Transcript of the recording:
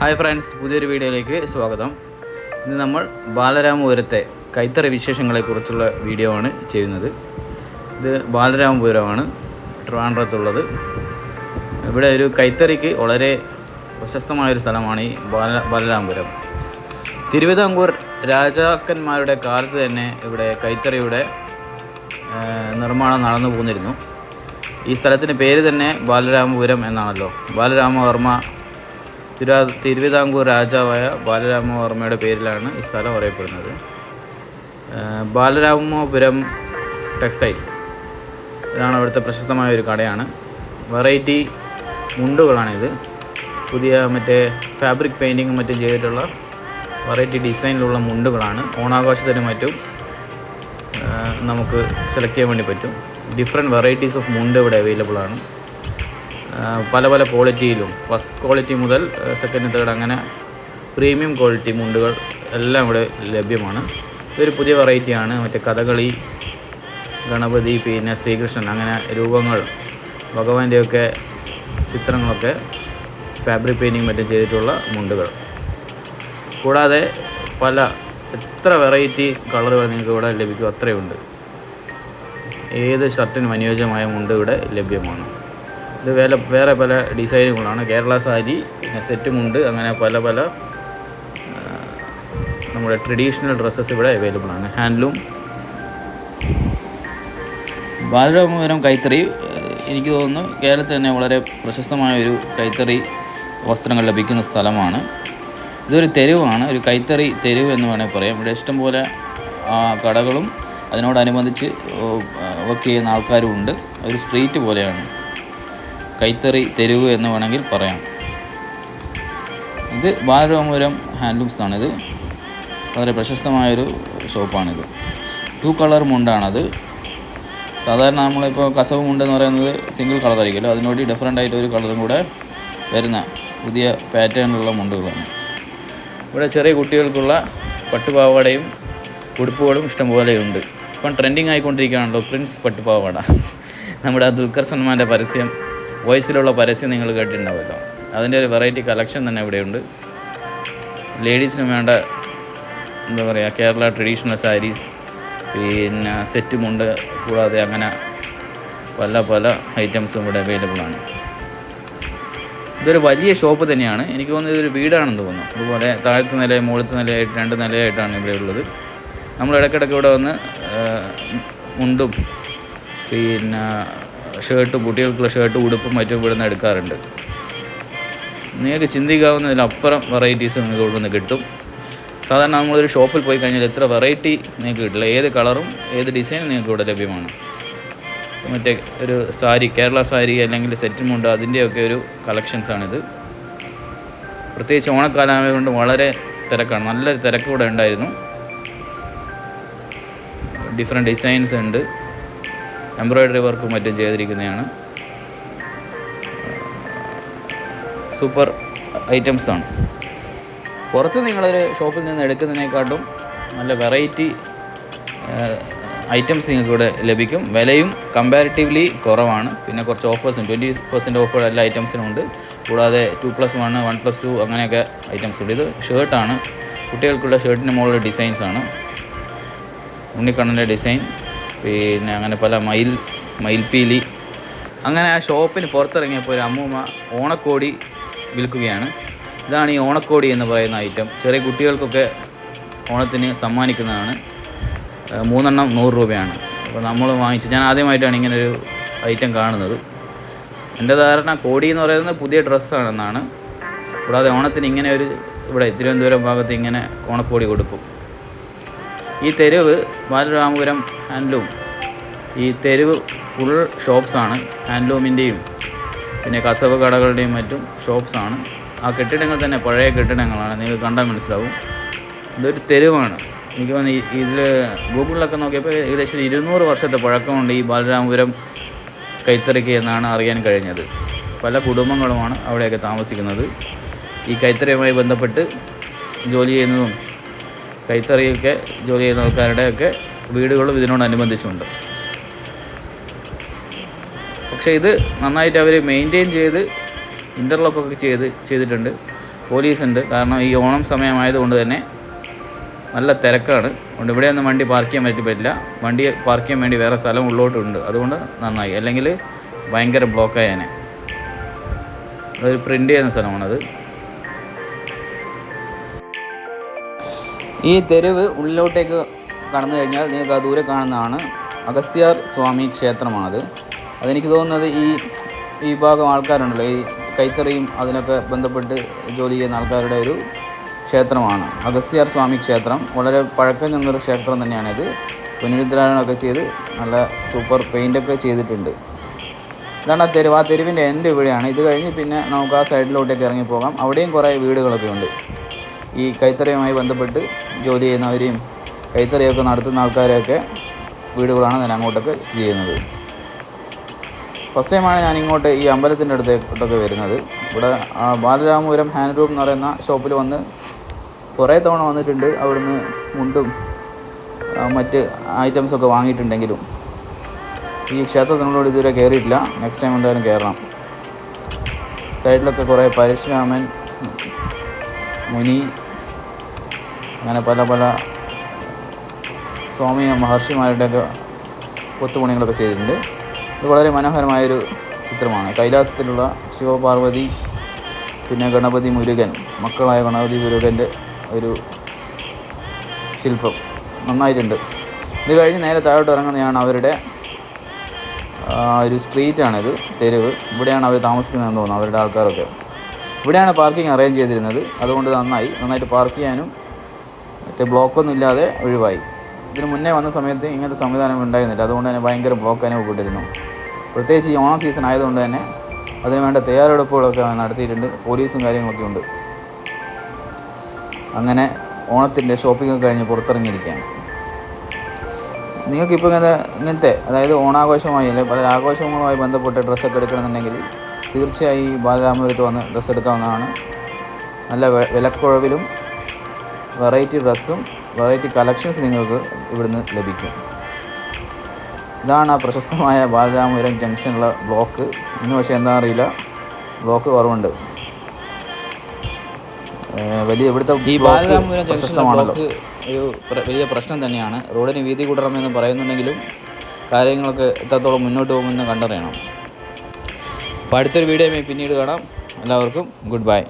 Hi friends പുതിയൊരു വീഡിയോയിലേക്ക് സ്വാഗതം. ഇന്ന് നമ്മൾ ബാലരാമപുരത്തെ കൈത്തറി വിശേഷങ്ങളെക്കുറിച്ചുള്ള വീഡിയോ ആണ് ചെയ്യുന്നത്. ഇത് ബാലരാമപുരമാണ് ട്രിവാൻഡ്രത്തുള്ളത്. ഇവിടെ ഒരു കൈത്തറിക്ക് വളരെ പ്രശസ്തമായൊരു സ്ഥലമാണ് ഈ ബാല ബാലരാമപുരം. തിരുവിതാംകൂർ രാജാക്കന്മാരുടെ കാലത്ത് തന്നെ ഇവിടെ കൈത്തറിയുടെ നിർമ്മാണം നടന്നു പോന്നിരുന്നു ഈ സ്ഥലത്തിന്റെ പേര് തന്നെ ബാലരാമപുരം എന്നാണല്ലോ. ബാലരാമവർമ്മ തിരുവാ തിരുവിതാംകൂർ രാജാവായ ബാലരാമവർമ്മയുടെ പേരിലാണ് ഈ സ്ഥലം അറിയപ്പെടുന്നത്. ബാലരാമപുരം ടെക്സ്റ്റൈൽസ് ഇതാണ് അവിടുത്തെ പ്രശസ്തമായ ഒരു കടയാണ്. വെറൈറ്റി മുണ്ടുകളാണിത്. പുതിയ മറ്റേ ഫാബ്രിക് പെയിന്റിങ്ങും മറ്റും ചെയ്തിട്ടുള്ള വെറൈറ്റി ഡിസൈനിലുള്ള മുണ്ടുകളാണ്. ഓണാഘോഷത്തിനും മറ്റും നമുക്ക് സെലക്ട് ചെയ്യാൻ വേണ്ടി പറ്റും. ഡിഫറെന്റ് വെറൈറ്റീസ് ഓഫ് മുണ്ട് ഇവിടെ അവൈലബിൾ ആണ്. പല പല ക്വാളിറ്റിയിലും ഫസ്റ്റ് ക്വാളിറ്റി മുതൽ സെക്കൻഡ് തേർഡ് അങ്ങനെ പ്രീമിയം ക്വാളിറ്റി മുണ്ടുകൾ എല്ലാം ഇവിടെ ലഭ്യമാണ്. ഇതൊരു പുതിയ വെറൈറ്റിയാണ് മറ്റേ കഥകളി ഗണപതി പിന്നെ ശ്രീകൃഷ്ണൻ അങ്ങനെ രൂപങ്ങൾ ഭഗവാന്റെയൊക്കെ ചിത്രങ്ങളൊക്കെ ഫാബ്രിക് പെയിന്റിങ് മറ്റും ചെയ്തിട്ടുള്ള മുണ്ടുകൾ. കൂടാതെ പല എത്ര വെറൈറ്റി കളറുകൾ നിങ്ങൾക്ക് ഇവിടെ ലഭിക്കും അത്രയുണ്ട്. ഏത് ഷർട്ടിനും അനുയോജ്യമായ മുണ്ട് ഇവിടെ ലഭ്യമാണ്. ഇത് വേറെ വേറെ പല ഡിസൈനുകളാണ്. കേരള സാരി പിന്നെ സെറ്റുമുണ്ട്. അങ്ങനെ പല പല നമ്മുടെ ട്രഡീഷണൽ ഡ്രസ്സസ് ഇവിടെ അവൈലബിൾ ആണ്. ഹാൻഡ്ലൂം ബാലരാമപുരം കൈത്തറി എനിക്ക് തോന്നുന്നു കേരളത്തിൽ തന്നെ വളരെ പ്രശസ്തമായ ഒരു കൈത്തറി വസ്ത്രങ്ങൾ ലഭിക്കുന്ന സ്ഥലമാണ്. ഇതൊരു തെരുവാണ്. ഒരു കൈത്തറി തെരുവ് എന്ന് വേണമെങ്കിൽ പറയാം. ഇവിടെ ഇഷ്ടംപോലെ കടകളും അതിനോടനുബന്ധിച്ച് വർക്ക് ചെയ്യുന്ന ആൾക്കാരും ഉണ്ട്. ഒരു സ്ട്രീറ്റ് പോലെയാണ്. കൈത്തറി തെരുവ് എന്ന് വേണമെങ്കിൽ പറയാം. ഇത് ബാലരാമപുരം ആണ് ഇത്. വളരെ പ്രശസ്തമായൊരു ഷോപ്പാണിത്. To colour മുണ്ടാണത്. സാധാരണ നമ്മളിപ്പോൾ കസവ് മുണ്ടെന്ന് പറയുന്നത് സിംഗിൾ കളർ ആയിരിക്കുമല്ലോ. അതിനോട് ഡിഫറെന്റ് ആയിട്ട് ഒരു കളറും കൂടെ വരുന്ന പുതിയ പാറ്റേണിലുള്ള മുണ്ടുകളാണ്. ഇവിടെ ചെറിയ കുട്ടികൾക്കുള്ള പട്ടുപാവാടയും ഉടുപ്പുകളും ഇഷ്ടംപോലെയുണ്ട് ഇപ്പം ട്രെൻഡിങ് ആയിക്കൊണ്ടിരിക്കുകയാണല്ലോ പ്രിൻസ് പട്ടുപാവാട. നമ്മുടെ ദുൽഖർ സൽമാന്റെ പരസ്യം. വോയിസിലുള്ള പരസ്യം നിങ്ങൾ കേട്ടിട്ടുണ്ടാവുമല്ലോ. അതിന്റെ ഒരു വെറൈറ്റി കളക്ഷൻ തന്നെ ഇവിടെയുണ്ട്. ലേഡീസിന് വേണ്ട എന്താ പറയുക കേരള ട്രഡീഷണൽ സാരീസ് പിന്നെ സെറ്റുമുണ്ട് കൂടാതെ അങ്ങനെ പല പല ഐറ്റംസും ഇവിടെ അവൈലബിൾ ആണ്. ഇതൊരു വലിയ ഷോപ്പ് തന്നെയാണ്. എനിക്ക് തോന്നുന്നത് ഇതൊരു വീടാണെന്ന് തോന്നുന്നു. അതുപോലെ താഴത്തെ നില മുകളത്തെ നിലയായിട്ട് രണ്ട് നിലയായിട്ടാണ് ഇവിടെ ഉള്ളത്. നമ്മൾ ഇടയ്ക്കിടയ്ക്ക് ഇവിടെ വന്ന് മുണ്ടും പിന്നെ ഷർട്ടും കുട്ടികൾക്കുള്ള ഷർട്ട് ഉടുപ്പും മറ്റും ഇവിടെ നിന്ന് എടുക്കാറുണ്ട്. നിങ്ങൾക്ക് ചിന്തിക്കാവുന്നതിലപ്പുറം വെറൈറ്റീസ് നിങ്ങൾക്ക് ഇവിടെ നിന്ന് കിട്ടും. സാധാരണ നമ്മളൊരു ഷോപ്പിൽ പോയി കഴിഞ്ഞാൽ എത്ര വെറൈറ്റി നിങ്ങൾക്ക് കിട്ടില്ല. ഏത് കളറും ഏത് ഡിസൈനും നിങ്ങൾക്ക് ഇവിടെ ലഭ്യമാണ്. മറ്റേ ഒരു സാരി കേരള സാരി അല്ലെങ്കിൽ സെറ്റ് മുണ്ട് അതിന്റെയൊക്കെ ഒരു കളക്ഷൻസാണിത് പ്രത്യേകിച്ച് ഓണക്കാലമായത് കൊണ്ട് വളരെ തിരക്കാണ്. നല്ലൊരു തിരക്ക് ഇവിടെ ഉണ്ടായിരുന്നു. ഡിഫറെന്റ് ഡിസൈൻസ് ഉണ്ട്. എംബ്രോയ്ഡറി വർക്കും മറ്റും ചെയ്തിരിക്കുന്നതാണ്. സൂപ്പർ ഐറ്റംസ് ആണ് പുറത്ത് നിങ്ങളൊരു ഷോപ്പിൽ നിന്ന് എടുക്കുന്നതിനെക്കാട്ടും നല്ല വെറൈറ്റി ഐറ്റംസ് നിങ്ങൾക്ക് ഇവിടെ ലഭിക്കും. വിലയും കമ്പാരിറ്റീവ്ലി കുറവാണ്. പിന്നെ കുറച്ച് ഓഫേഴ്സും ട്വന്റി പെർസെന്റ് ഓഫർ എല്ലാ ഐറ്റംസിനും ഉണ്ട്. കൂടാതെ two plus one one plus two അങ്ങനെയൊക്കെ ഐറ്റംസ് ഉണ്ട്. ഇത് ഷർട്ടാണ് കുട്ടികൾക്കുള്ള ഷർട്ടിന് മുകളിലുള്ള ഡിസൈൻസ് ആണ്. ഉണ്ണിക്കണ്ണന്റെ ഡിസൈൻ. പിന്നെ അങ്ങനെ പല മയിൽ മയിൽപ്പീലി അങ്ങനെ ആ ഷോപ്പിന് പുറത്തിറങ്ങിയപ്പോൾ ഒരു അമ്മൂമ്മ ഓണക്കോടി വിൽക്കുകയാണ്. ഇതാണ് ഈ ഓണക്കോടി എന്ന് പറയുന്ന ഐറ്റം ചെറിയ കുട്ടികൾക്കൊക്കെ ഓണത്തിന് സമ്മാനിക്കുന്നതാണ്. മൂന്നെണ്ണം നൂറ് രൂപയാണ്. അപ്പോൾ നമ്മൾ വാങ്ങിച്ച് ഞാൻ ആദ്യമായിട്ടാണ് ഇങ്ങനൊരു ഐറ്റം കാണുന്നത്. എന്റെ ധാരണ കോടി എന്ന് പറയുന്നത് പുതിയ ഡ്രസ്സാണെന്നാണ് കൂടാതെ ഓണത്തിന് ഇങ്ങനെ ഒരു ഇവിടെ തിരുവനന്തപുരം ഭാഗത്ത് ഇങ്ങനെ ഓണക്കോടി കൊടുക്കും. ഈ തെരുവ് ബാലരാമപുരം ഹാൻഡ്ലൂം. ഈ തെരുവ് ഫുൾ ഷോപ്സാണ് ഹാൻഡ്ലൂമിന്റെയും പിന്നെ കസവ് കടകളുടെയും മറ്റും ഷോപ്സാണ്. ആ കെട്ടിടങ്ങൾ തന്നെ പഴയ കെട്ടിടങ്ങളാണ്. നിങ്ങൾക്ക് കണ്ടാൽ മനസ്സിലാവും. ഇതൊരു തെരുവാണ്. എനിക്ക് തോന്നുന്നു ഇതിൽ ഗൂഗിളിലൊക്കെ നോക്കിയപ്പോൾ ഏകദേശം ഇരുന്നൂറ് വർഷത്തെ പഴക്കമുണ്ട് ഈ ബാലരാമപുരം കൈത്തറിക്ക് എന്നാണ് അറിയാൻ കഴിഞ്ഞത്. പല കുടുംബങ്ങളുമാണ് അവിടെയൊക്കെ താമസിക്കുന്നത്. ഈ കൈത്തറിയുമായി ബന്ധപ്പെട്ട് ജോലി ചെയ്യുന്നതും കൈത്തറിയൊക്കെ ജോലി ചെയ്യുന്ന ആൾക്കാരുടെയൊക്കെ വീടുകളും ഇതിനോടനുബന്ധിച്ചുണ്ട്. പക്ഷേ ഇത് നന്നായിട്ട് അവർ മെയിന്റെയിൻ ചെയ്ത് ഇന്റർലോക്കൊക്കെ ചെയ്ത് ചെയ്തിട്ടുണ്ട്. പോലീസ് ഉണ്ട് കാരണം ഈ ഓണം സമയമായതുകൊണ്ട് തന്നെ നല്ല തിരക്കാണ്. അതുകൊണ്ട് ഇവിടെയൊന്നും വണ്ടി പാർക്ക് ചെയ്യാൻ പറ്റി പറ്റില്ല. വണ്ടി പാർക്ക് ചെയ്യാൻ വേണ്ടി വേറെ സ്ഥലം ഉള്ളോട്ടുണ്ട്. അതുകൊണ്ട് നന്നായി. അല്ലെങ്കിൽ ഭയങ്കര ബ്ലോക്കായേനെ അതൊരു പ്രിന്റ് ചെയ്യുന്ന സ്ഥലമാണത്. ഈ തെരുവ് ഉള്ളിലോട്ടേക്ക് കടന്നു കഴിഞ്ഞാൽ നിങ്ങൾക്ക് ആ ദൂരെ കാണുന്നതാണ് അഗസ്ത്യാർ സ്വാമി ക്ഷേത്രമാണത്. അതെനിക്ക് തോന്നുന്നത് ഈ ഈ ഭാഗം ആൾക്കാരുണ്ടല്ലോ ഈ കൈത്തറിയും അതിനൊക്കെ ബന്ധപ്പെട്ട് ജോലി ചെയ്യുന്ന ആൾക്കാരുടെ ഒരു ക്ഷേത്രമാണ്. അഗസ്ത്യാർ സ്വാമി ക്ഷേത്രം വളരെ പഴക്കം ചെന്നൊരു ക്ഷേത്രം തന്നെയാണിത്. പുനരുദ്ധാരണമൊക്കെ ചെയ്ത് നല്ല സൂപ്പർ പെയിന്റൊക്കെ ചെയ്തിട്ടുണ്ട്. ഇതാണ് ആ തെരുവ്. ആ തെരുവിന്റെ എന്റെ ഇവിടെയാണ്. ഇത് കഴിഞ്ഞ് പിന്നെ നമുക്ക് ആ സൈഡിലോട്ടേക്ക് ഇറങ്ങിപ്പോകാം അവിടെയും കുറേ വീടുകളൊക്കെ ഉണ്ട്. ഈ കൈത്തറിയുമായി ബന്ധപ്പെട്ട് ജോലി ചെയ്യുന്നവരെയും കൈത്തറിയൊക്കെ നടത്തുന്ന ആൾക്കാരെയൊക്കെ വീടുകളാണ് ഞാൻ അങ്ങോട്ടൊക്കെ സ്ഥിതി ചെയ്യുന്നത്. ഫസ്റ്റ് ടൈമാണ് ഞാൻ ഇങ്ങോട്ട് ഈ അമ്പലത്തിന്റെ അടുത്തോട്ടൊക്കെ വരുന്നത്. ഇവിടെ ബാലരാമപുരം ഹാൻഡ് റൂം എന്ന് പറയുന്ന ഷോപ്പിൽ വന്ന് കുറേ തവണ വന്നിട്ടുണ്ട്. അവിടുന്ന് മുണ്ടും മറ്റ് ഐറ്റംസൊക്കെ വാങ്ങിയിട്ടുണ്ടെങ്കിലും ഈ ക്ഷേത്രത്തിനോട് ഇതുവരെ കയറിയിട്ടില്ല നെക്സ്റ്റ് ടൈം എന്തായാലും കയറണം സൈഡിലൊക്കെ കുറേ പരശുരാമൻ മുനി അങ്ങനെ പല പല സ്വാമി മഹർഷിമാരുടെയൊക്കെ കൊത്തുപണികളൊക്കെ ചെയ്തിട്ടുണ്ട്. ഇത് വളരെ മനോഹരമായൊരു ചിത്രമാണ്. കൈലാസത്തിലുള്ള ശിവപാർവതി പിന്നെ ഗണപതി മുരുകൻ മക്കളായ ഗണപതി മുരുകന്റെ ഒരു ശില്പം. നന്നായിട്ടുണ്ട്. ഇത് കഴിഞ്ഞ് നേരെ താഴോട്ട് ഇറങ്ങുന്നതാണ് അവരുടെ ഒരു സ്ട്രീറ്റാണിത് തെരുവ്. ഇവിടെയാണ് അവർ താമസിക്കുന്നതെന്ന് തോന്നുന്നു അവരുടെ ആൾക്കാരൊക്കെ. ഇവിടെയാണ് പാർക്കിംഗ് അറേഞ്ച് ചെയ്തിരുന്നത്. അതുകൊണ്ട് നന്നായി. നന്നായിട്ട് പാർക്ക് ചെയ്യാനും മറ്റേ ബ്ലോക്കൊന്നും ഇല്ലാതെ ഒഴിവായി. ഇതിന് മുന്നേ വന്ന സമയത്ത് ഇങ്ങനത്തെ സംവിധാനങ്ങൾ ഉണ്ടായിരുന്നില്ല. അതുകൊണ്ട് തന്നെ ഭയങ്കര ബ്ലോക്ക് അനുഭവപ്പെട്ടിരുന്നു പ്രത്യേകിച്ച് ഈ ഓണം സീസൺ ആയതുകൊണ്ട് തന്നെ അതിന് വേണ്ട തയ്യാറെടുപ്പുകളൊക്കെ നടത്തിയിട്ടുണ്ട്. പോലീസും കാര്യങ്ങളൊക്കെ ഉണ്ട്. അങ്ങനെ ഓണത്തിന്റെ ഷോപ്പിംഗ് കഴിഞ്ഞ് പുറത്തിറങ്ങിയിരിക്കുകയാണ്. നിങ്ങൾക്കിപ്പോൾ ഇങ്ങനെ ഇങ്ങനത്തെ അതായത് ഓണാഘോഷമായി അല്ലെങ്കിൽ പല ആഘോഷങ്ങളുമായി ബന്ധപ്പെട്ട് ഡ്രസ്സൊക്കെ എടുക്കണമെന്നുണ്ടെങ്കിൽ തീർച്ചയായും ബാലരാമപുരത്ത് വന്ന് ഡ്രസ്സ് എടുക്കാവുന്നതാണ്. നല്ല വിലക്കുഴവിലും വെറൈറ്റി ഡ്രസ്സും വെറൈറ്റി കളക്ഷൻസ് നിങ്ങൾക്ക് ഇവിടുന്ന് ലഭിക്കും. ഇതാണ് ആ പ്രശസ്തമായ ബാലരാമപുരം ജംഗ്ഷനുള്ള ബ്ലോക്ക് ഇന്ന് പക്ഷേ എന്താ അറിയില്ല ബ്ലോക്ക് കുറവുണ്ട് വലിയ ഇവിടുത്തെ ഈ ബാലരാമപുരം ബ്ലോക്ക് ഒരു വലിയ പ്രശ്നം തന്നെയാണ്. റോഡിന് വീതി കൂട്ടണമെന്ന് പറയുന്നുണ്ടെങ്കിലും കാര്യങ്ങളൊക്കെ എത്രത്തോളം മുന്നോട്ട് പോകുമെന്ന് കണ്ടറിയണം. അപ്പോൾ അടുത്തൊരു വീഡിയോ പിന്നീട് കാണാം. എല്ലാവർക്കും ഗുഡ് ബൈ.